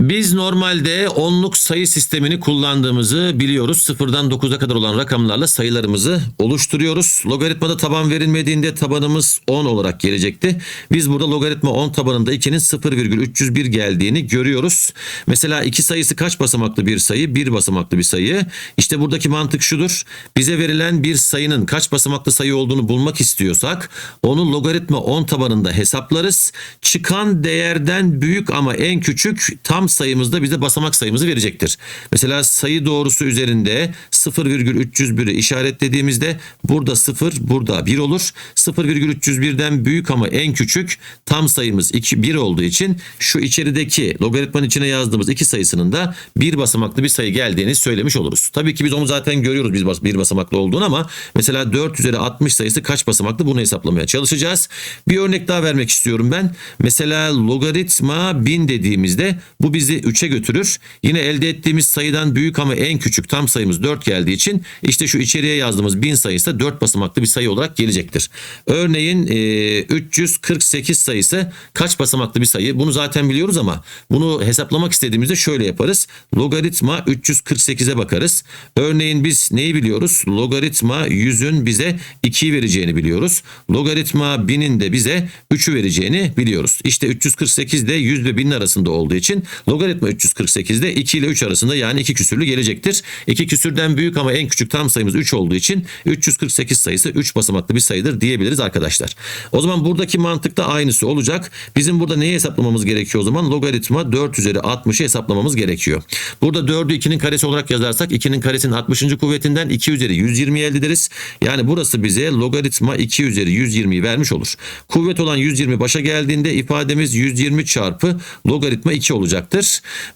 Biz normalde onluk sayı sistemini kullandığımızı biliyoruz. Sıfırdan 9'a kadar olan rakamlarla sayılarımızı oluşturuyoruz. Logaritmada taban verilmediğinde tabanımız 10 olarak gelecekti. Biz burada logaritma 10 tabanında 2'nin 0,301 geldiğini görüyoruz. Mesela 2 sayısı kaç basamaklı bir sayı? 1 basamaklı bir sayı. İşte buradaki mantık şudur. Bize verilen bir sayının kaç basamaklı sayı olduğunu bulmak istiyorsak onu logaritma 10 tabanında hesaplarız. Çıkan değerden büyük ama en küçük tam sayımızda bize basamak sayımızı verecektir. Mesela sayı doğrusu üzerinde 0,301'i işaretlediğimizde burada 0 burada 1 olur. 0,301'den büyük ama en küçük tam sayımız 2 1 olduğu için şu içerideki logaritmanın içine yazdığımız iki sayısının da bir basamaklı bir sayı geldiğini söylemiş oluruz. Tabii ki biz onu zaten görüyoruz biz bir basamaklı olduğunu ama mesela 4 üzeri 60 sayısı kaç basamaklı bunu hesaplamaya çalışacağız. Bir örnek daha vermek istiyorum ben. Mesela logaritma 1000 dediğimizde bu bizi 3'e götürür. Yine elde ettiğimiz sayıdan büyük ama en küçük tam sayımız 4 geldiği için işte şu içeriye yazdığımız 1000 sayısı da 4 basamaklı bir sayı olarak gelecektir. Örneğin e, 348 sayısı kaç basamaklı bir sayı? Bunu zaten biliyoruz ama bunu hesaplamak istediğimizde şöyle yaparız. Logaritma 348'e bakarız. Örneğin biz neyi biliyoruz? Logaritma 100'ün bize 2'yi vereceğini biliyoruz. Logaritma 1000'in de bize 3'ü vereceğini biliyoruz. İşte 348 de 100 ve 1000 arasında olduğu için logaritma 348 de 2 ile 3 arasında yani 2 küsürlü gelecektir. 2 küsürden büyük ama en küçük tam sayımız 3 olduğu için 348 sayısı 3 basamaklı bir sayıdır diyebiliriz arkadaşlar. O zaman buradaki mantıkta aynısı olacak. Bizim burada neyi hesaplamamız gerekiyor o zaman? Logaritma 4 üzeri 60'ı hesaplamamız gerekiyor. Burada 4'ü 2'nin karesi olarak yazarsak 2'nin karesinin 60. kuvvetinden 2 üzeri 120 elde ederiz. Yani burası bize logaritma 2 üzeri 120'yi vermiş olur. Kuvvet olan 120 başa geldiğinde ifademiz 120 çarpı logaritma 2 olacaktır.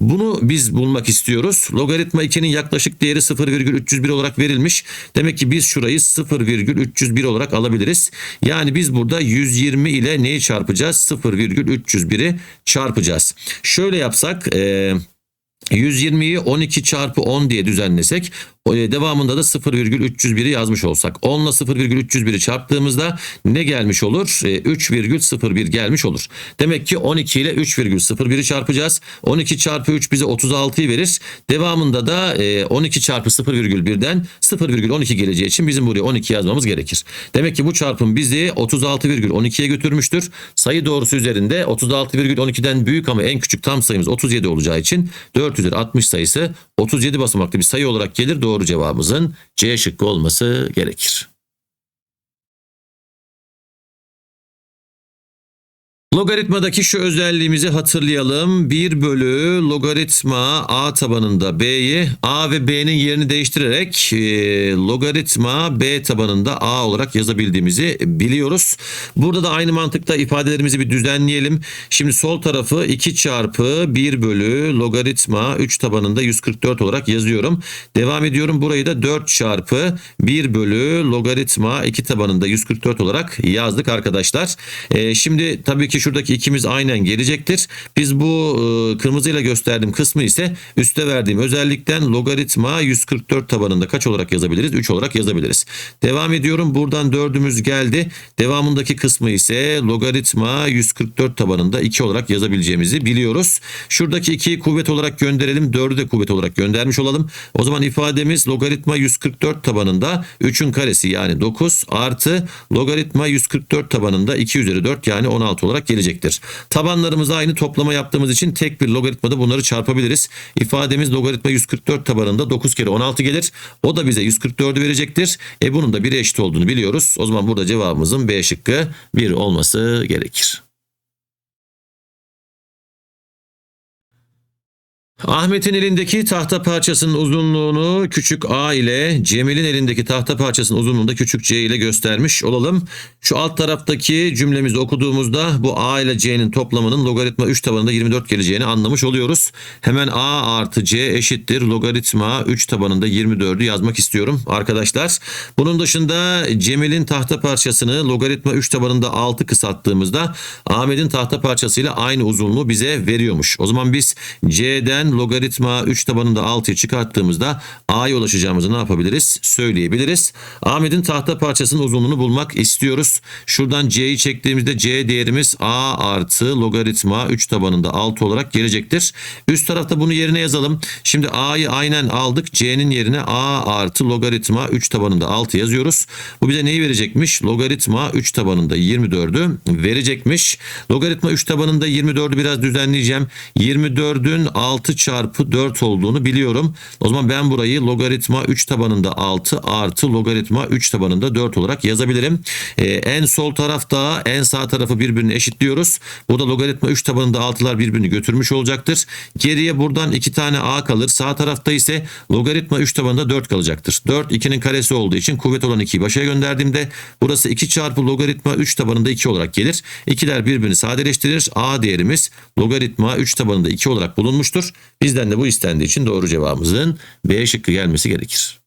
Bunu biz bulmak istiyoruz. Logaritma 2'nin yaklaşık değeri 0,301 olarak verilmiş. Demek ki biz şurayı 0,301 olarak alabiliriz. Yani biz burada 120 ile neyi çarpacağız? 0,301'i çarpacağız. Şöyle yapsak... eee 120'yi 12 çarpı 10 diye düzenlesek devamında da 0,301'i yazmış olsak 10 ile 0,301'i çarptığımızda ne gelmiş olur? E, 3,01 gelmiş olur. Demek ki 12 ile 3,01'i çarpacağız. 12 çarpı 3 bize 36'yı verir. Devamında da e, 12 çarpı 0,1'den 0,12 geleceği için bizim buraya 12 yazmamız gerekir. Demek ki bu çarpım bizi 36,12'ye götürmüştür. Sayı doğrusu üzerinde 36,12'den büyük ama en küçük tam sayımız 37 olacağı için 4 üzeri 60 sayısı 37 basamaklı bir sayı olarak gelir. Doğru cevabımızın C şıkkı olması gerekir. Logaritmadaki şu özelliğimizi hatırlayalım. 1 bölü logaritma a tabanında b'yi a ve b'nin yerini değiştirerek e, logaritma b tabanında a olarak yazabildiğimizi biliyoruz. Burada da aynı mantıkta ifadelerimizi bir düzenleyelim. Şimdi sol tarafı 2 çarpı 1 bölü logaritma 3 tabanında 144 olarak yazıyorum. Devam ediyorum. Burayı da 4 çarpı 1 bölü logaritma 2 tabanında 144 olarak yazdık arkadaşlar. E, şimdi tabii ki şuradaki ikimiz aynen gelecektir. Biz bu e, kırmızıyla gösterdiğim kısmı ise üste verdiğim özellikten logaritma 144 tabanında kaç olarak yazabiliriz? 3 olarak yazabiliriz. Devam ediyorum. Buradan 4'ümüz geldi. Devamındaki kısmı ise logaritma 144 tabanında 2 olarak yazabileceğimizi biliyoruz. Şuradaki 2'yi kuvvet olarak gönderelim. 4'ü de kuvvet olarak göndermiş olalım. O zaman ifademiz logaritma 144 tabanında 3'ün karesi yani 9 artı logaritma 144 tabanında 2 üzeri 4 yani 16 olarak gelecektir. Tabanlarımız aynı toplama yaptığımız için tek bir logaritmada bunları çarpabiliriz. İfademiz logaritma 144 tabanında 9 kere 16 gelir. O da bize 144'ü verecektir. E bunun da 1'e eşit olduğunu biliyoruz. O zaman burada cevabımızın B şıkkı 1 olması gerekir. Ahmet'in elindeki tahta parçasının uzunluğunu küçük a ile Cemil'in elindeki tahta parçasının uzunluğunu da küçük c ile göstermiş olalım. Şu alt taraftaki cümlemizi okuduğumuzda bu a ile c'nin toplamının logaritma 3 tabanında 24 geleceğini anlamış oluyoruz. Hemen a artı c eşittir logaritma 3 tabanında 24'ü yazmak istiyorum arkadaşlar. Bunun dışında Cemil'in tahta parçasını logaritma 3 tabanında 6 kısalttığımızda Ahmet'in tahta parçasıyla aynı uzunluğu bize veriyormuş. O zaman biz c'den 2'den logaritma 3 tabanında 6'yı çıkarttığımızda a'ya ulaşacağımızı ne yapabiliriz? Söyleyebiliriz. Ahmet'in tahta parçasının uzunluğunu bulmak istiyoruz. Şuradan c'yi çektiğimizde c değerimiz a artı logaritma 3 tabanında 6 olarak gelecektir. Üst tarafta bunu yerine yazalım. Şimdi a'yı aynen aldık. c'nin yerine a artı logaritma 3 tabanında 6 yazıyoruz. Bu bize neyi verecekmiş? Logaritma 3 tabanında 24'ü verecekmiş. Logaritma 3 tabanında 24'ü biraz düzenleyeceğim. 24'ün 6 çarpı 4 olduğunu biliyorum. O zaman ben burayı logaritma 3 tabanında 6 artı logaritma 3 tabanında 4 olarak yazabilirim. Ee, en sol tarafta en sağ tarafı birbirine eşitliyoruz. Burada logaritma 3 tabanında 6'lar birbirini götürmüş olacaktır. Geriye buradan 2 tane a kalır. Sağ tarafta ise logaritma 3 tabanında 4 kalacaktır. 4 2'nin karesi olduğu için kuvvet olan 2'yi başa gönderdiğimde burası 2 çarpı logaritma 3 tabanında 2 olarak gelir. İkiler birbirini sadeleştirir. A değerimiz logaritma 3 tabanında 2 olarak bulunmuştur. Bizden de bu istendiği için doğru cevabımızın B şıkkı gelmesi gerekir.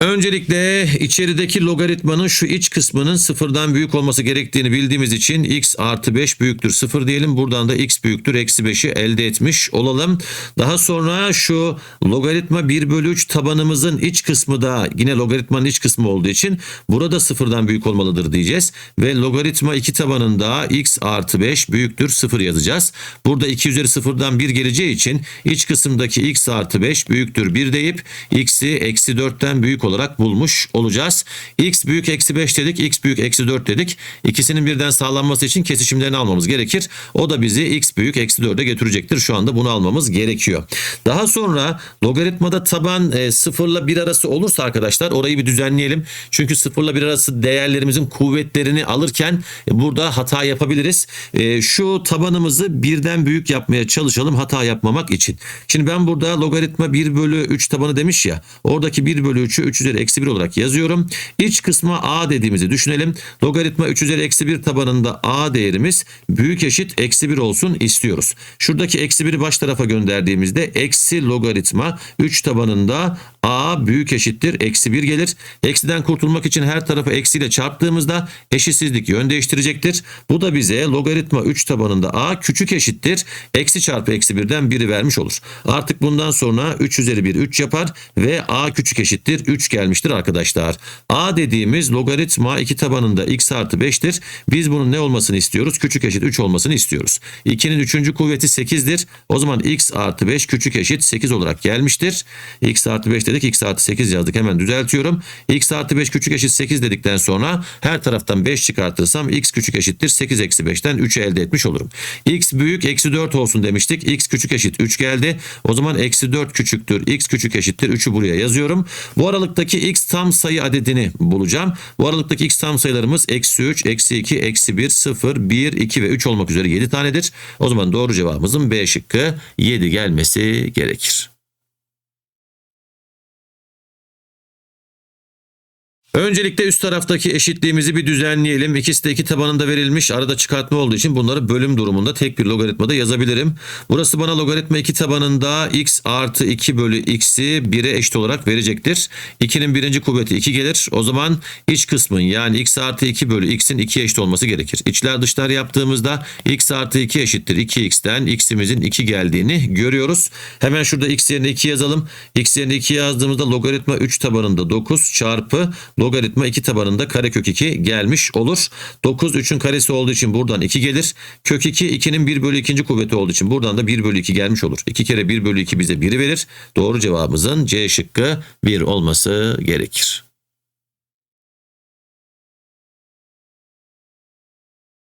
Öncelikle içerideki logaritmanın şu iç kısmının sıfırdan büyük olması gerektiğini bildiğimiz için x artı 5 büyüktür 0 diyelim. Buradan da x büyüktür eksi 5'i elde etmiş olalım. Daha sonra şu logaritma 1 bölü 3 tabanımızın iç kısmı da yine logaritmanın iç kısmı olduğu için burada sıfırdan büyük olmalıdır diyeceğiz. Ve logaritma 2 tabanında x artı 5 büyüktür 0 yazacağız. Burada 2 üzeri sıfırdan 1 geleceği için iç kısımdaki x artı 5 büyüktür 1 deyip x'i eksi 4'ten büyük olarak bulmuş olacağız. X büyük eksi 5 dedik. X büyük eksi 4 dedik. İkisinin birden sağlanması için kesişimlerini almamız gerekir. O da bizi x büyük eksi 4'e götürecektir. Şu anda bunu almamız gerekiyor. Daha sonra logaritmada taban e, 0 ile 1 arası olursa arkadaşlar orayı bir düzenleyelim. Çünkü 0 ile 1 arası değerlerimizin kuvvetlerini alırken e, burada hata yapabiliriz. E, şu tabanımızı birden büyük yapmaya çalışalım hata yapmamak için. Şimdi ben burada logaritma 1 bölü 3 tabanı demiş ya. Oradaki 1 bölü 3'ü 3 üzeri eksi 1 olarak yazıyorum. İç kısma a dediğimizi düşünelim. Logaritma 3 üzeri eksi 1 tabanında a değerimiz büyük eşit eksi 1 olsun istiyoruz. Şuradaki eksi 1'i baş tarafa gönderdiğimizde eksi logaritma 3 tabanında a büyük eşittir eksi 1 gelir. Eksiden kurtulmak için her tarafı eksiyle çarptığımızda eşitsizlik yön değiştirecektir. Bu da bize logaritma 3 tabanında a küçük eşittir eksi çarpı eksi 1'den 1'i vermiş olur. Artık bundan sonra 3 üzeri 1 3 yapar ve a küçük eşittir 3 gelmiştir arkadaşlar. A dediğimiz logaritma 2 tabanında x artı 5'tir. Biz bunun ne olmasını istiyoruz? Küçük eşit 3 olmasını istiyoruz. 2'nin 3. kuvveti 8'dir. O zaman x artı 5 küçük eşit 8 olarak gelmiştir. x artı 5 dedik x artı 8 yazdık hemen düzeltiyorum. x artı 5 küçük eşit 8 dedikten sonra her taraftan 5 çıkartırsam x küçük eşittir 8 eksi 5'ten 3'ü elde etmiş olurum. x büyük eksi 4 olsun demiştik. x küçük eşit 3 geldi. O zaman eksi 4 küçüktür. x küçük eşittir 3'ü buraya yazıyorum. Bu aralıktaki x tam sayı adedini bulacağım. Bu aralıktaki x tam sayılarımız eksi 3, eksi 2, eksi 1, 0, 1, 2 ve 3 olmak üzere 7 tanedir. O zaman doğru cevabımızın B şıkkı 7 gelmesi gerekir. Öncelikle üst taraftaki eşitliğimizi bir düzenleyelim. İkisi de iki tabanında verilmiş. Arada çıkartma olduğu için bunları bölüm durumunda tek bir logaritmada yazabilirim. Burası bana logaritma 2 tabanında x artı 2 bölü x'i 1'e eşit olarak verecektir. 2'nin birinci kuvveti 2 gelir. O zaman iç kısmın yani x artı 2 bölü x'in 2'ye eşit olması gerekir. İçler dışlar yaptığımızda x artı 2 eşittir 2x'ten x'imizin 2 geldiğini görüyoruz. Hemen şurada x yerine 2 yazalım. x yerine 2 yazdığımızda logaritma 3 tabanında 9 çarpı logaritma 2 tabanında karekök 2 gelmiş olur. 9 3'ün karesi olduğu için buradan 2 gelir. Kök 2 2'nin 1 bölü 2. kuvveti olduğu için buradan da 1 bölü 2 gelmiş olur. 2 kere 1 bölü 2 bize 1'i verir. Doğru cevabımızın C şıkkı 1 olması gerekir.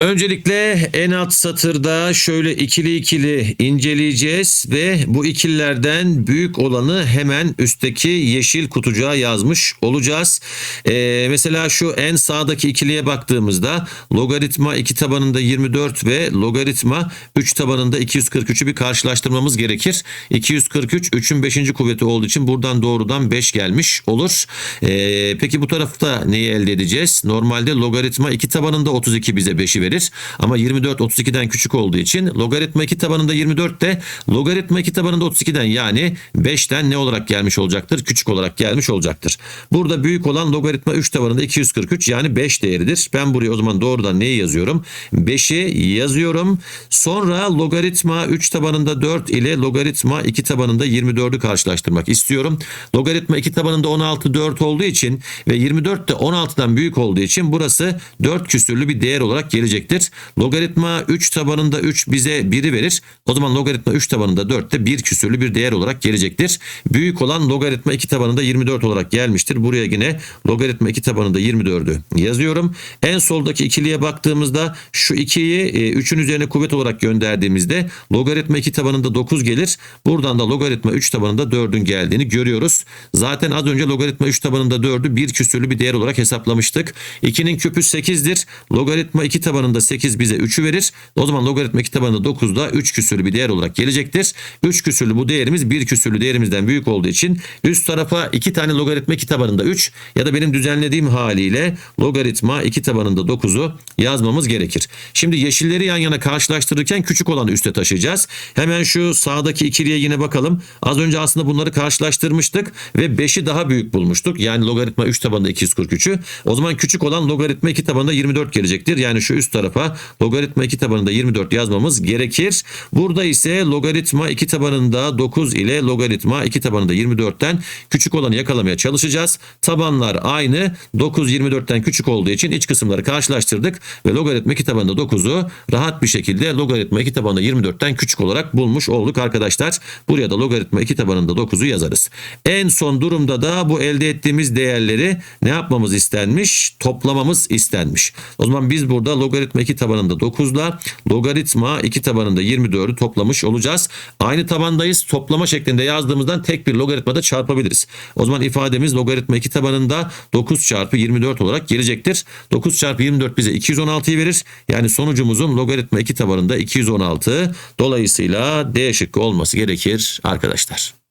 Öncelikle en alt satırda şöyle ikili ikili inceleyeceğiz ve bu ikililerden büyük olanı hemen üstteki yeşil kutucuğa yazmış olacağız. Ee, mesela şu en sağdaki ikiliye baktığımızda logaritma 2 tabanında 24 ve logaritma 3 tabanında 243'ü bir karşılaştırmamız gerekir. 243 3'ün 5. kuvveti olduğu için buradan doğrudan 5 gelmiş olur. Ee, peki bu tarafta neyi elde edeceğiz? Normalde logaritma 2 tabanında 32 bize 5'i verir. Ama 24 32'den küçük olduğu için logaritma 2 tabanında 24 de logaritma 2 tabanında 32'den yani 5'ten ne olarak gelmiş olacaktır? Küçük olarak gelmiş olacaktır. Burada büyük olan logaritma 3 tabanında 243 yani 5 değeridir. Ben buraya o zaman doğrudan neyi yazıyorum? 5'i yazıyorum. Sonra logaritma 3 tabanında 4 ile logaritma 2 tabanında 24'ü karşılaştırmak istiyorum. Logaritma 2 tabanında 16 4 olduğu için ve 24 de 16'dan büyük olduğu için burası 4 küsürlü bir değer olarak gelecektir. Logaritma 3 tabanında 3 bize 1'i verir. O zaman logaritma 3 tabanında 4 de 1 küsürlü bir değer olarak gelecektir. Büyük olan logaritma 2 tabanında 24 olarak gelmiştir. Buraya yine logaritma 2 tabanında 24'ü yazıyorum. En soldaki ikiliye baktığımızda şu 2'yi 3'ün üzerine kuvvet olarak gönderdiğimizde logaritma 2 tabanında 9 gelir. Buradan da logaritma 3 tabanında 4'ün geldiğini görüyoruz. Zaten az önce logaritma 3 tabanında 4'ü bir küsürlü bir değer olarak hesaplamıştık. 2'nin küpü 8'dir. Logaritma 2 tabanında 8 bize 3'ü verir. O zaman logaritma 2 tabanında 9 da 3 küsürlü bir değer olarak gelecektir. 3 küsürlü bu değerimiz 1 küsürlü değerimizden büyük olduğu için üst tarafa 2 tane logaritma 2 tabanında 3 ya da benim düzenlediğim haliyle logaritma 2 tabanında 9'u yazmamız gerekir. Şimdi yeşilleri yan yana karşılaştırırken küçük olanı üste taşıyacağız. Hemen şu sağdaki ikiliye yine bakalım. Az önce aslında bunları karşılaştırmıştık ve 5'i daha büyük bulmuştuk. Yani logaritma 3 tabanında 243'ü. O zaman küçük olan logaritma 2 tabanında 24 gelecektir. Yani şu üst tarafa logaritma 2 tabanında 24 yazmamız gerekir. Burada ise logaritma 2 tabanında 9 ile logaritma 2 tabanında 24'ten küçük olanı yakalamaya çalışacağız. Tabanlar aynı. 9 24'ten küçük olduğu için iç kısımları karşılaştırdık ve logaritma 2 tabanında 9'u rahat bir şekilde logaritma 2 tabanında 24'ten küçük olarak bulmuş olduk arkadaşlar. Buraya da logaritma 2 tabanında 9'u yazarız. En son durumda da bu elde ettiğimiz değerleri ne yapmamız istenmiş? Toplamamız istenmiş. O zaman biz burada logaritma 2 tabanında 9 ile logaritma 2 tabanında 24'ü toplamış olacağız. Aynı tabandayız. Toplama şeklinde yazdığımızdan tek bir logaritmada çarpabiliriz. O zaman ifademiz logaritma 2 tabanında 9 çarpı 24 olarak gelecektir. 9 çarpı 24 bize 216'yı verir. Yani sonucumuzun logaritma 2 tabanında 216. Dolayısıyla D şıkkı olması gerekir arkadaşlar.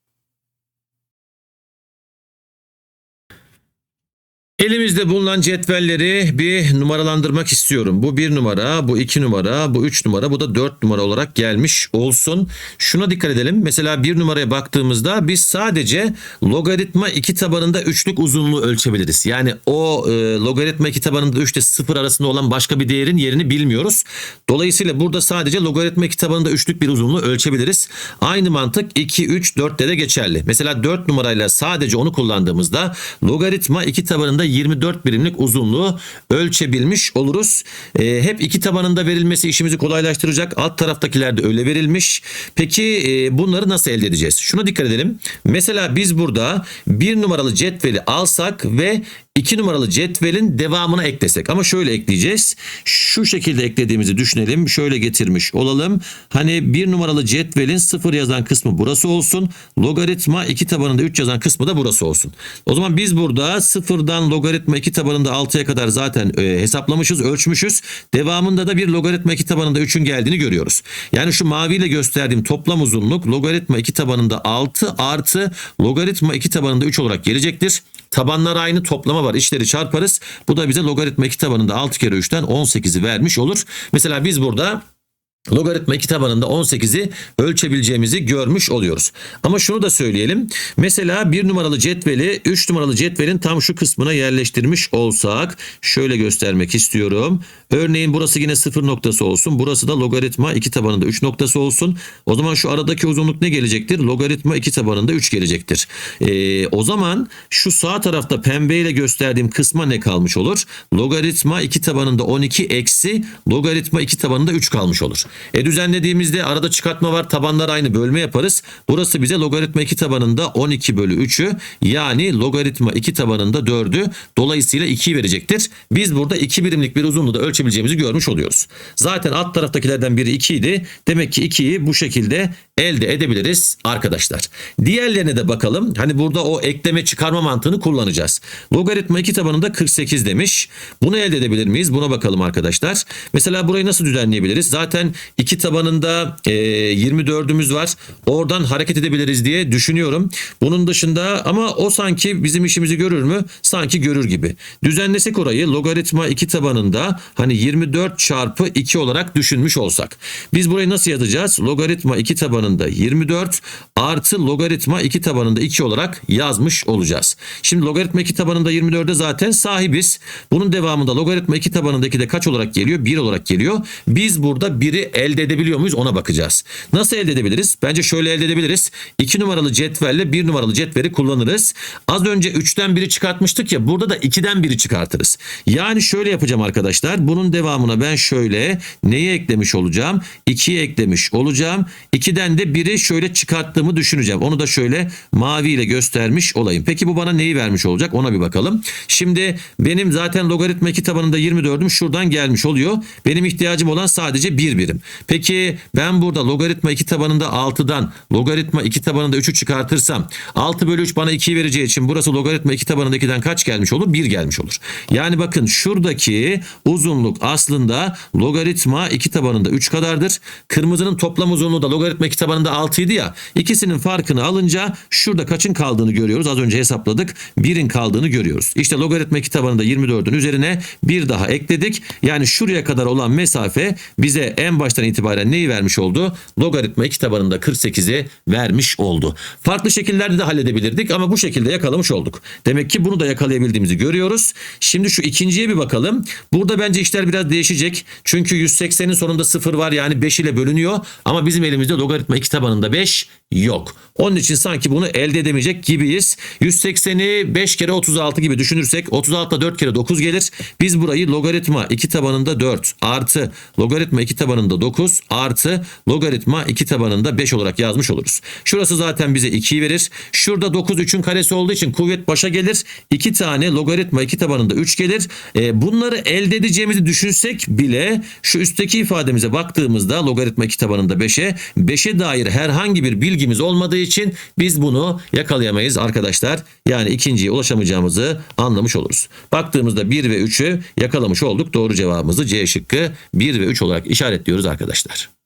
Elimizde bulunan cetvelleri bir numaralandırmak istiyorum. Bu bir numara, bu iki numara, bu üç numara, bu da dört numara olarak gelmiş olsun. Şuna dikkat edelim. Mesela bir numaraya baktığımızda biz sadece logaritma iki tabanında üçlük uzunluğu ölçebiliriz. Yani o e, logaritma iki tabanında üçte sıfır arasında olan başka bir değerin yerini bilmiyoruz. Dolayısıyla burada sadece logaritma iki tabanında üçlük bir uzunluğu ölçebiliriz. Aynı mantık 2, 3, 4'te de geçerli. Mesela 4 numarayla sadece onu kullandığımızda logaritma iki tabanında 24 birimlik uzunluğu ölçebilmiş oluruz. E, hep iki tabanında verilmesi işimizi kolaylaştıracak. Alt taraftakiler de öyle verilmiş. Peki e, bunları nasıl elde edeceğiz? Şuna dikkat edelim. Mesela biz burada bir numaralı cetveli alsak ve 2 numaralı cetvelin devamına eklesek ama şöyle ekleyeceğiz. Şu şekilde eklediğimizi düşünelim. Şöyle getirmiş olalım. Hani 1 numaralı cetvelin 0 yazan kısmı burası olsun. Logaritma 2 tabanında 3 yazan kısmı da burası olsun. O zaman biz burada 0'dan logaritma 2 tabanında 6'ya kadar zaten e, hesaplamışız, ölçmüşüz. Devamında da bir logaritma 2 tabanında 3'ün geldiğini görüyoruz. Yani şu maviyle gösterdiğim toplam uzunluk logaritma 2 tabanında 6 artı logaritma 2 tabanında 3 olarak gelecektir. Tabanlar aynı toplama var. İşleri çarparız. Bu da bize logaritma 2 tabanında 6 kere 3'ten 18'i vermiş olur. Mesela biz burada Logaritma 2 tabanında 18'i ölçebileceğimizi görmüş oluyoruz. Ama şunu da söyleyelim. Mesela 1 numaralı cetveli 3 numaralı cetvelin tam şu kısmına yerleştirmiş olsak şöyle göstermek istiyorum. Örneğin burası yine 0 noktası olsun. Burası da logaritma 2 tabanında 3 noktası olsun. O zaman şu aradaki uzunluk ne gelecektir? Logaritma 2 tabanında 3 gelecektir. Ee, o zaman şu sağ tarafta pembeyle gösterdiğim kısma ne kalmış olur? Logaritma 2 tabanında 12 eksi logaritma 2 tabanında 3 kalmış olur. E düzenlediğimizde arada çıkartma var tabanlar aynı bölme yaparız. Burası bize logaritma 2 tabanında 12 bölü 3'ü yani logaritma 2 tabanında 4'ü dolayısıyla 2'yi verecektir. Biz burada 2 birimlik bir uzunluğu da ölçebileceğimizi görmüş oluyoruz. Zaten alt taraftakilerden biri 2 idi. Demek ki 2'yi bu şekilde elde edebiliriz arkadaşlar. Diğerlerine de bakalım. Hani burada o ekleme çıkarma mantığını kullanacağız. Logaritma 2 tabanında 48 demiş. Bunu elde edebilir miyiz? Buna bakalım arkadaşlar. Mesela burayı nasıl düzenleyebiliriz? Zaten 2 tabanında e, 24'ümüz var. Oradan hareket edebiliriz diye düşünüyorum. Bunun dışında ama o sanki bizim işimizi görür mü? Sanki görür gibi. Düzenlesek orayı logaritma 2 tabanında hani 24 çarpı 2 olarak düşünmüş olsak. Biz burayı nasıl yazacağız? Logaritma 2 tabanında 24 artı logaritma 2 tabanında 2 olarak yazmış olacağız. Şimdi logaritma 2 tabanında 24'e zaten sahibiz. Bunun devamında logaritma 2 tabanındaki de kaç olarak geliyor? 1 olarak geliyor. Biz burada 1'i elde edebiliyor muyuz ona bakacağız. Nasıl elde edebiliriz? Bence şöyle elde edebiliriz. 2 numaralı cetvelle 1 numaralı cetveli kullanırız. Az önce 3'ten 1'i çıkartmıştık ya burada da 2'den 1'i çıkartırız. Yani şöyle yapacağım arkadaşlar. Bunun devamına ben şöyle neyi eklemiş olacağım? 2'yi eklemiş olacağım. 2'den de 1'i şöyle çıkarttığımı düşüneceğim. Onu da şöyle maviyle göstermiş olayım. Peki bu bana neyi vermiş olacak? Ona bir bakalım. Şimdi benim zaten logaritma 2 tabanında 24'üm şuradan gelmiş oluyor. Benim ihtiyacım olan sadece 1 birim. Peki ben burada logaritma 2 tabanında 6'dan logaritma 2 tabanında 3'ü çıkartırsam 6 bölü 3 bana 2'yi vereceği için burası logaritma 2 tabanında 2'den kaç gelmiş olur? 1 gelmiş olur. Yani bakın şuradaki uzunluk aslında logaritma 2 tabanında 3 kadardır. Kırmızının toplam uzunluğu da logaritma 2 tabanında 6 idi ya. İkisinin farkını alınca şurada kaçın kaldığını görüyoruz. Az önce hesapladık. 1'in kaldığını görüyoruz. İşte logaritma 2 tabanında 24'ün üzerine bir daha ekledik. Yani şuraya kadar olan mesafe bize en baştan itibaren neyi vermiş oldu? Logaritma 2 tabanında 48'i vermiş oldu. Farklı şekillerde de halledebilirdik ama bu şekilde yakalamış olduk. Demek ki bunu da yakalayabildiğimizi görüyoruz. Şimdi şu ikinciye bir bakalım. Burada bence işler biraz değişecek. Çünkü 180'in sonunda 0 var yani 5 ile bölünüyor. Ama bizim elimizde logaritma 2 tabanında 5 yok. Onun için sanki bunu elde edemeyecek gibiyiz. 180'i 5 kere 36 gibi düşünürsek 36 4 kere 9 gelir. Biz burayı logaritma 2 tabanında 4 artı logaritma 2 tabanında 9 artı logaritma 2 tabanında 5 olarak yazmış oluruz. Şurası zaten bize 2'yi verir. Şurada 9 3'ün karesi olduğu için kuvvet başa gelir. 2 tane logaritma 2 tabanında 3 gelir. E, bunları elde edeceğimizi düşünsek bile şu üstteki ifademize baktığımızda logaritma 2 tabanında 5'e 5'e dair herhangi bir bilgimiz olmadığı için biz bunu yakalayamayız arkadaşlar. Yani ikinciye ulaşamayacağımızı anlamış oluruz. Baktığımızda 1 ve 3'ü yakalamış olduk. Doğru cevabımızı C şıkkı 1 ve 3 olarak işaretliyoruz arkadaşlar.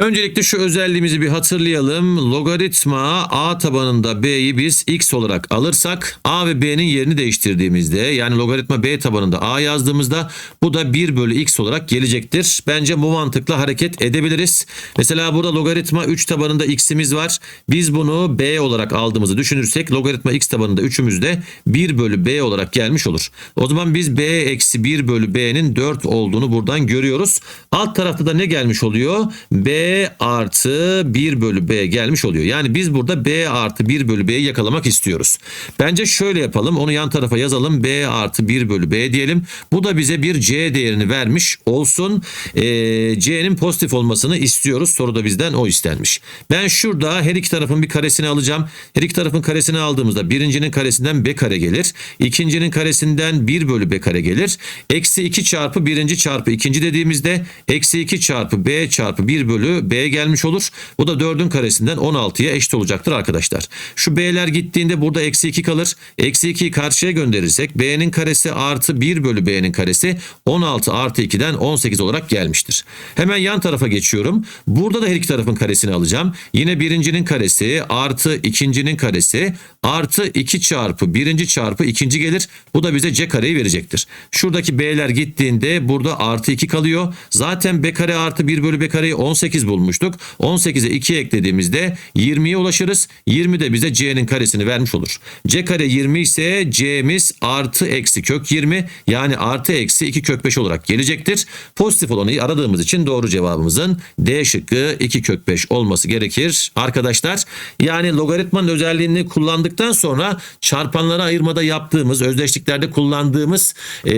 Öncelikle şu özelliğimizi bir hatırlayalım. Logaritma a tabanında b'yi biz x olarak alırsak a ve b'nin yerini değiştirdiğimizde yani logaritma b tabanında a yazdığımızda bu da 1 bölü x olarak gelecektir. Bence bu mantıkla hareket edebiliriz. Mesela burada logaritma 3 tabanında x'imiz var. Biz bunu b olarak aldığımızı düşünürsek logaritma x tabanında 3'ümüz de 1 bölü b olarak gelmiş olur. O zaman biz b eksi 1 bölü b'nin 4 olduğunu buradan görüyoruz. Alt tarafta da ne gelmiş oluyor? b artı 1 bölü b gelmiş oluyor. Yani biz burada b artı 1 bölü b'yi yakalamak istiyoruz. Bence şöyle yapalım. Onu yan tarafa yazalım. b artı 1 bölü b diyelim. Bu da bize bir c değerini vermiş olsun. Ee, c'nin pozitif olmasını istiyoruz. Soruda bizden o istenmiş. Ben şurada her iki tarafın bir karesini alacağım. Her iki tarafın karesini aldığımızda birincinin karesinden b kare gelir. İkincinin karesinden 1 bölü b kare gelir. Eksi 2 çarpı birinci çarpı ikinci dediğimizde eksi 2 çarpı b çarpı 1 bölü b gelmiş olur. Bu da 4'ün karesinden 16'ya eşit olacaktır arkadaşlar. Şu b'ler gittiğinde burada eksi 2 kalır. Eksi 2'yi karşıya gönderirsek b'nin karesi artı 1 bölü b'nin karesi 16 artı 2'den 18 olarak gelmiştir. Hemen yan tarafa geçiyorum. Burada da her iki tarafın karesini alacağım. Yine birincinin karesi artı ikincinin karesi artı 2 çarpı birinci çarpı ikinci gelir. Bu da bize c kareyi verecektir. Şuradaki b'ler gittiğinde burada artı 2 kalıyor. Zaten b kare artı 1 bölü b kareyi 18 bulmuştuk. 18'e 2 eklediğimizde 20'ye ulaşırız. 20 de bize c'nin karesini vermiş olur. c kare 20 ise c'miz artı eksi kök 20 yani artı eksi 2 kök 5 olarak gelecektir. Pozitif olanı aradığımız için doğru cevabımızın D şıkkı 2 kök 5 olması gerekir. Arkadaşlar yani logaritmanın özelliğini kullandıktan sonra çarpanlara ayırmada yaptığımız özdeşliklerde kullandığımız e,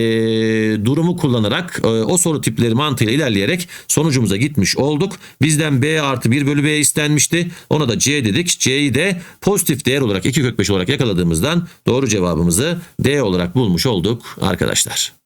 durumu kullanarak e, o soru tipleri mantığıyla ilerleyerek sonucumuza gitmiş olduk. Bizden B artı 1 bölü B istenmişti. Ona da C dedik. C'yi de pozitif değer olarak 2 kök 5 olarak yakaladığımızdan doğru cevabımızı D olarak bulmuş olduk arkadaşlar.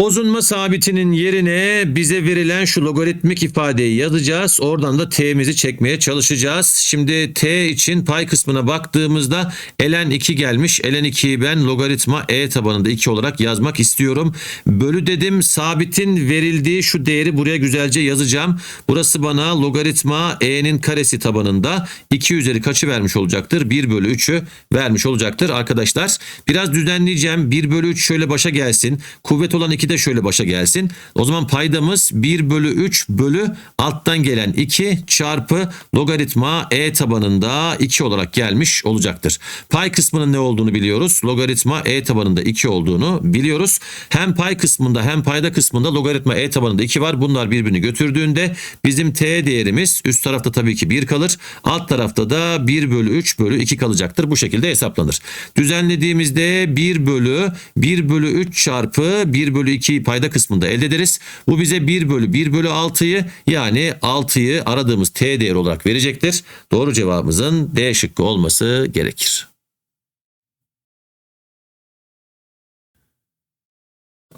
Bozunma sabitinin yerine bize verilen şu logaritmik ifadeyi yazacağız. Oradan da t'mizi çekmeye çalışacağız. Şimdi t için pay kısmına baktığımızda ln 2 gelmiş. ln 2'yi ben logaritma e tabanında 2 olarak yazmak istiyorum. Bölü dedim sabitin verildiği şu değeri buraya güzelce yazacağım. Burası bana logaritma e'nin karesi tabanında 2 üzeri kaçı vermiş olacaktır? 1 bölü 3'ü vermiş olacaktır arkadaşlar. Biraz düzenleyeceğim. 1 bölü 3 şöyle başa gelsin. Kuvvet olan 2 de şöyle başa gelsin. O zaman paydamız 1 bölü 3 bölü alttan gelen 2 çarpı logaritma e tabanında 2 olarak gelmiş olacaktır. Pay kısmının ne olduğunu biliyoruz. Logaritma e tabanında 2 olduğunu biliyoruz. Hem pay kısmında hem payda kısmında logaritma e tabanında 2 var. Bunlar birbirini götürdüğünde bizim t değerimiz üst tarafta tabii ki 1 kalır. Alt tarafta da 1 bölü 3 bölü 2 kalacaktır. Bu şekilde hesaplanır. Düzenlediğimizde 1 bölü 1 bölü 3 çarpı 1 bölü 2'yi payda kısmında elde ederiz. Bu bize 1 bölü 1 bölü 6'yı yani 6'yı aradığımız t değeri olarak verecektir. Doğru cevabımızın D şıkkı olması gerekir.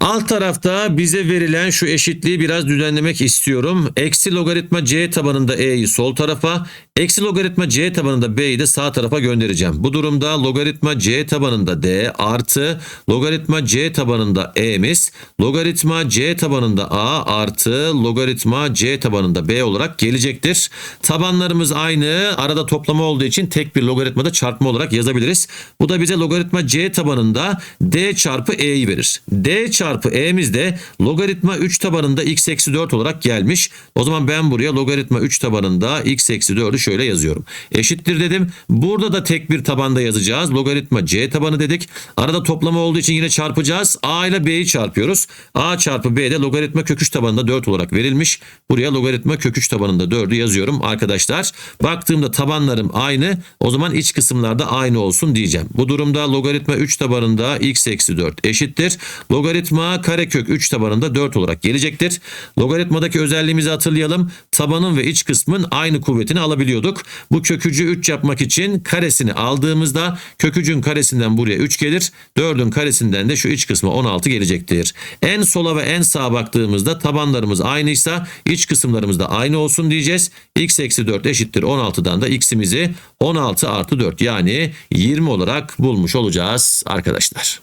Alt tarafta bize verilen şu eşitliği biraz düzenlemek istiyorum. Eksi logaritma c tabanında e'yi sol tarafa, eksi logaritma c tabanında b'yi de sağ tarafa göndereceğim. Bu durumda logaritma c tabanında d artı logaritma c tabanında e'miz, logaritma c tabanında a artı logaritma c tabanında b olarak gelecektir. Tabanlarımız aynı. Arada toplama olduğu için tek bir logaritmada çarpma olarak yazabiliriz. Bu da bize logaritma c tabanında d çarpı e'yi verir. d çarpı e'miz de logaritma 3 tabanında x eksi 4 olarak gelmiş. O zaman ben buraya logaritma 3 tabanında x eksi 4'ü şöyle yazıyorum. Eşittir dedim. Burada da tek bir tabanda yazacağız. Logaritma c tabanı dedik. Arada toplama olduğu için yine çarpacağız. a ile b'yi çarpıyoruz. a çarpı b de logaritma kök 3 tabanında 4 olarak verilmiş. Buraya logaritma kök 3 tabanında 4'ü yazıyorum arkadaşlar. Baktığımda tabanlarım aynı. O zaman iç kısımlarda aynı olsun diyeceğim. Bu durumda logaritma 3 tabanında x eksi 4 eşittir. Logaritma karekök 3 tabanında 4 olarak gelecektir. Logaritmadaki özelliğimizi hatırlayalım. Tabanın ve iç kısmın aynı kuvvetini alabiliyorduk. Bu kökücü 3 yapmak için karesini aldığımızda kökücün karesinden buraya 3 gelir. 4'ün karesinden de şu iç kısmı 16 gelecektir. En sola ve en sağa baktığımızda tabanlarımız aynıysa iç kısımlarımız da aynı olsun diyeceğiz. x eksi 4 eşittir 16'dan da x'imizi 16 artı 4 yani 20 olarak bulmuş olacağız arkadaşlar.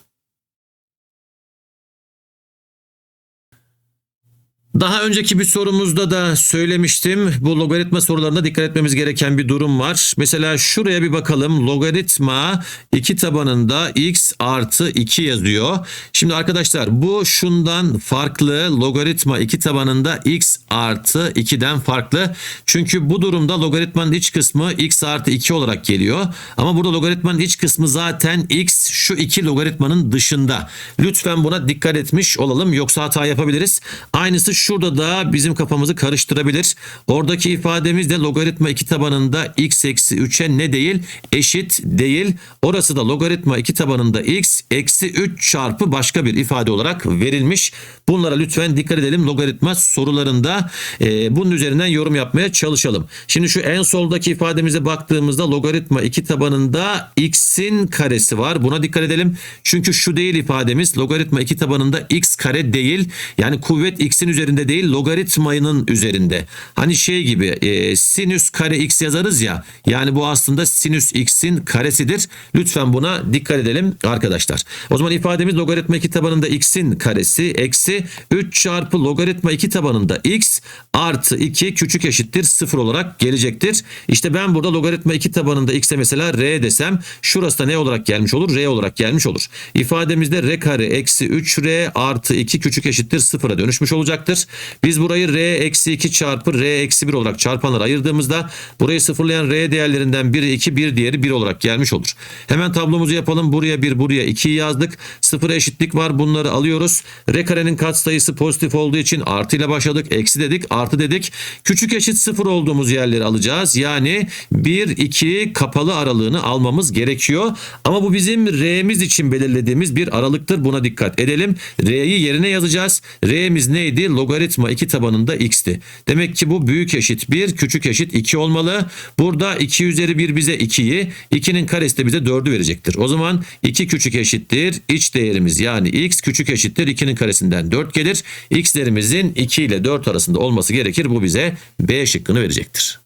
Daha önceki bir sorumuzda da söylemiştim. Bu logaritma sorularında dikkat etmemiz gereken bir durum var. Mesela şuraya bir bakalım. Logaritma 2 tabanında x artı 2 yazıyor. Şimdi arkadaşlar bu şundan farklı. Logaritma 2 tabanında x artı 2'den farklı. Çünkü bu durumda logaritmanın iç kısmı x artı 2 olarak geliyor. Ama burada logaritmanın iç kısmı zaten x şu iki logaritmanın dışında. Lütfen buna dikkat etmiş olalım. Yoksa hata yapabiliriz. Aynısı şurada da bizim kafamızı karıştırabilir. Oradaki ifademiz de logaritma 2 tabanında x eksi 3'e ne değil? Eşit değil. Orası da logaritma 2 tabanında x eksi 3 çarpı başka bir ifade olarak verilmiş. Bunlara lütfen dikkat edelim. Logaritma sorularında e, bunun üzerinden yorum yapmaya çalışalım. Şimdi şu en soldaki ifademize baktığımızda logaritma 2 tabanında x'in karesi var. Buna dikkat edelim. Çünkü şu değil ifademiz logaritma 2 tabanında x kare değil. Yani kuvvet x'in üzerinde değil logaritmanın üzerinde. Hani şey gibi e, sinüs kare x yazarız ya. Yani bu aslında sinüs x'in karesidir. Lütfen buna dikkat edelim arkadaşlar. O zaman ifademiz logaritma 2 tabanında x'in karesi eksi 3 çarpı logaritma 2 tabanında x artı 2 küçük eşittir 0 olarak gelecektir. İşte ben burada logaritma 2 tabanında x'e mesela r desem şurası da ne olarak gelmiş olur? r olarak gelmiş olur. İfademizde r kare eksi 3r artı 2 küçük eşittir 0'a dönüşmüş olacaktır. Biz burayı r eksi 2 çarpı r eksi 1 olarak çarpanlara ayırdığımızda burayı sıfırlayan r değerlerinden biri 2 bir diğeri 1 olarak gelmiş olur. Hemen tablomuzu yapalım. Buraya 1 buraya 2'yi yazdık. Sıfıra eşitlik var. Bunları alıyoruz. R karenin katsayısı pozitif olduğu için artı ile başladık. Eksi dedik artı dedik. Küçük eşit sıfır olduğumuz yerleri alacağız. Yani 1 2 kapalı aralığını almamız gerekiyor. Ama bu bizim r'miz için belirlediğimiz bir aralıktır. Buna dikkat edelim. R'yi yerine yazacağız. R'miz neydi? Logaritma 2 tabanında x'ti. Demek ki bu büyük eşit 1, küçük eşit 2 olmalı. Burada 2 üzeri 1 bize 2'yi, 2'nin karesi de bize 4'ü verecektir. O zaman 2 küçük eşittir iç değerimiz yani x küçük eşittir 2'nin karesinden üzerinden 4 gelir. X'lerimizin 2 ile 4 arasında olması gerekir. Bu bize B şıkkını verecektir.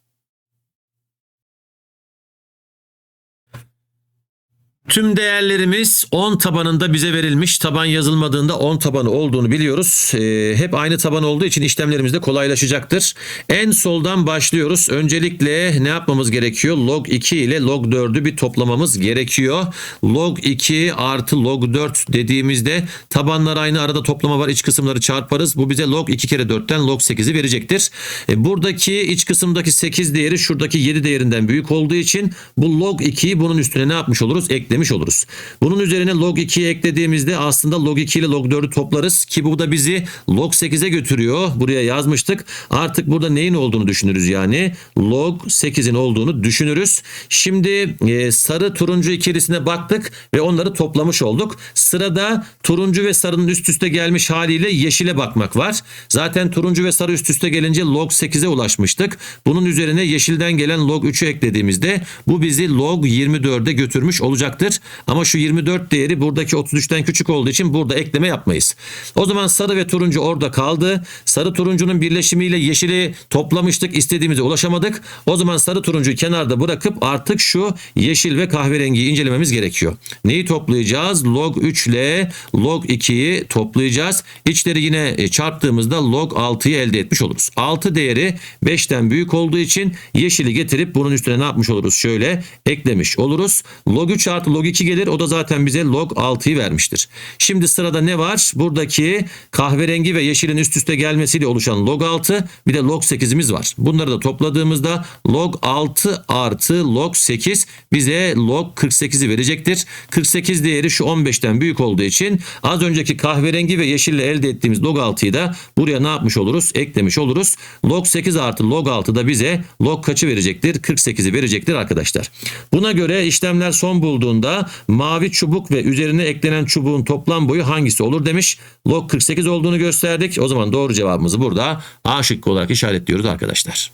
Tüm değerlerimiz 10 tabanında bize verilmiş. Taban yazılmadığında 10 tabanı olduğunu biliyoruz. Ee, hep aynı taban olduğu için işlemlerimiz de kolaylaşacaktır. En soldan başlıyoruz. Öncelikle ne yapmamız gerekiyor? Log 2 ile log 4'ü bir toplamamız gerekiyor. Log 2 artı log 4 dediğimizde tabanlar aynı arada toplama var. İç kısımları çarparız. Bu bize log 2 kere 4'ten log 8'i verecektir. E, buradaki iç kısımdaki 8 değeri şuradaki 7 değerinden büyük olduğu için bu log 2'yi bunun üstüne ne yapmış oluruz? Eklemiş oluruz. Bunun üzerine log 2'yi eklediğimizde aslında log 2 ile log 4'ü toplarız ki bu da bizi log 8'e götürüyor. Buraya yazmıştık. Artık burada neyin olduğunu düşünürüz yani. Log 8'in olduğunu düşünürüz. Şimdi e, sarı turuncu ikilisine baktık ve onları toplamış olduk. Sırada turuncu ve sarının üst üste gelmiş haliyle yeşile bakmak var. Zaten turuncu ve sarı üst üste gelince log 8'e ulaşmıştık. Bunun üzerine yeşilden gelen log 3'ü eklediğimizde bu bizi log 24'e götürmüş olacaktır. Ama şu 24 değeri buradaki 33'ten küçük olduğu için burada ekleme yapmayız. O zaman sarı ve turuncu orada kaldı. Sarı turuncunun birleşimiyle yeşili toplamıştık. istediğimize ulaşamadık. O zaman sarı turuncuyu kenarda bırakıp artık şu yeşil ve kahverengiyi incelememiz gerekiyor. Neyi toplayacağız? Log 3 ile log 2'yi toplayacağız. İçleri yine e, çarptığımızda log 6'yı elde etmiş oluruz. 6 değeri 5'ten büyük olduğu için yeşili getirip bunun üstüne ne yapmış oluruz? Şöyle eklemiş oluruz. Log 3 artı log 2 gelir. O da zaten bize log 6'yı vermiştir. Şimdi sırada ne var? Buradaki kahverengi ve yeşilin üst üste gelmesiyle oluşan log 6 bir de log 8'imiz var. Bunları da topladığımızda log 6 artı log 8 bize log 48'i verecektir. 48 değeri şu 15'ten büyük olduğu için az önceki kahverengi ve yeşille elde ettiğimiz log 6'yı da buraya ne yapmış oluruz? Eklemiş oluruz. Log 8 artı log 6 da bize log kaçı verecektir? 48'i verecektir arkadaşlar. Buna göre işlemler son bulduğunda mavi çubuk ve üzerine eklenen çubuğun toplam boyu hangisi olur demiş. Log 48 olduğunu gösterdik. O zaman doğru cevabımızı burada A şıkkı olarak işaretliyoruz arkadaşlar.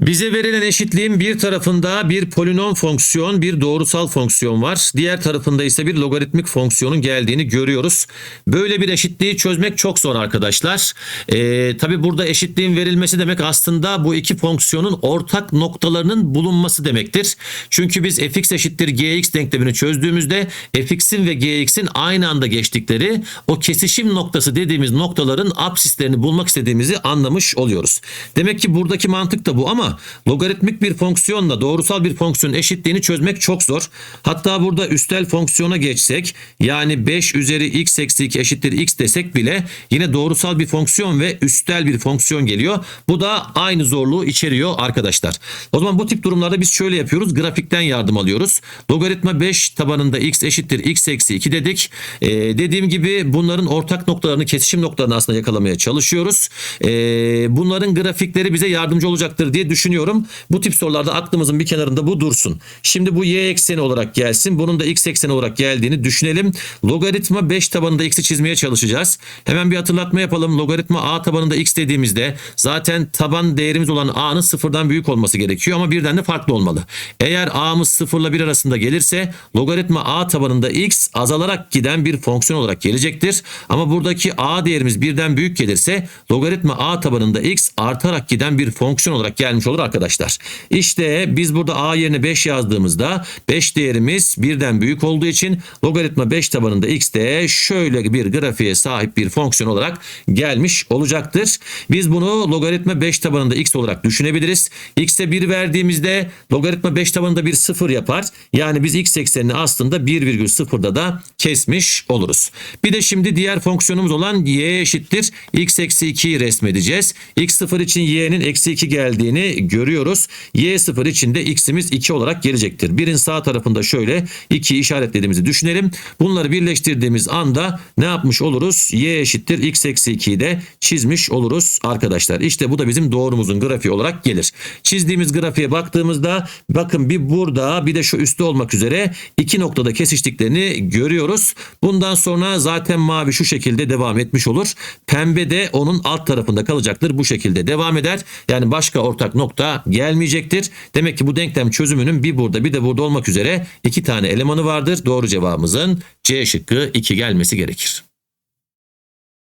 Bize verilen eşitliğin bir tarafında bir polinom fonksiyon, bir doğrusal fonksiyon var. Diğer tarafında ise bir logaritmik fonksiyonun geldiğini görüyoruz. Böyle bir eşitliği çözmek çok zor arkadaşlar. Ee, Tabi burada eşitliğin verilmesi demek aslında bu iki fonksiyonun ortak noktalarının bulunması demektir. Çünkü biz fx eşittir gx denklemini çözdüğümüzde fx'in ve gx'in aynı anda geçtikleri o kesişim noktası dediğimiz noktaların absislerini bulmak istediğimizi anlamış oluyoruz. Demek ki buradaki mantık da bu ama logaritmik bir fonksiyonla doğrusal bir fonksiyonun eşitliğini çözmek çok zor. Hatta burada üstel fonksiyona geçsek yani 5 üzeri x eksi 2 eşittir x desek bile yine doğrusal bir fonksiyon ve üstel bir fonksiyon geliyor. Bu da aynı zorluğu içeriyor arkadaşlar. O zaman bu tip durumlarda biz şöyle yapıyoruz. Grafikten yardım alıyoruz. Logaritma 5 tabanında x eşittir x eksi 2 dedik. Ee, dediğim gibi bunların ortak noktalarını kesişim noktalarını aslında yakalamaya çalışıyoruz. Ee, bunların grafikleri bize yardımcı olacaktır diye düşünüyorum. Bu tip sorularda aklımızın bir kenarında bu dursun. Şimdi bu y ekseni olarak gelsin. Bunun da x ekseni olarak geldiğini düşünelim. Logaritma 5 tabanında x'i çizmeye çalışacağız. Hemen bir hatırlatma yapalım. Logaritma a tabanında x dediğimizde zaten taban değerimiz olan a'nın sıfırdan büyük olması gerekiyor ama birden de farklı olmalı. Eğer a'mız sıfırla bir arasında gelirse logaritma a tabanında x azalarak giden bir fonksiyon olarak gelecektir. Ama buradaki a değerimiz birden büyük gelirse logaritma a tabanında x artarak giden bir fonksiyon olarak gelmiş olur arkadaşlar. İşte biz burada a yerine 5 yazdığımızda 5 değerimiz birden büyük olduğu için logaritma 5 tabanında x de şöyle bir grafiğe sahip bir fonksiyon olarak gelmiş olacaktır. Biz bunu logaritma 5 tabanında x olarak düşünebiliriz. x'e 1 verdiğimizde logaritma 5 tabanında bir 0 yapar. Yani biz x eksenini aslında 1,0'da da kesmiş oluruz. Bir de şimdi diğer fonksiyonumuz olan y eşittir x eksi 2'yi resmedeceğiz. x0 için y'nin eksi 2 geldiğini görüyoruz. y0 için de x'imiz 2 olarak gelecektir. Birin sağ tarafında şöyle 2 işaretlediğimizi düşünelim. Bunları birleştirdiğimiz anda ne yapmış oluruz? y eşittir x eksi 2'yi de çizmiş oluruz arkadaşlar. İşte bu da bizim doğrumuzun grafiği olarak gelir. Çizdiğimiz grafiğe baktığımızda bakın bir burada bir de şu üstte olmak üzere iki noktada kesiştiklerini görüyoruz. Bundan sonra zaten mavi şu şekilde devam etmiş olur. Pembe de onun alt tarafında kalacaktır. Bu şekilde devam eder. Yani başka ortak nokta nokta gelmeyecektir. Demek ki bu denklem çözümünün bir burada bir de burada olmak üzere iki tane elemanı vardır. Doğru cevabımızın C şıkkı 2 gelmesi gerekir.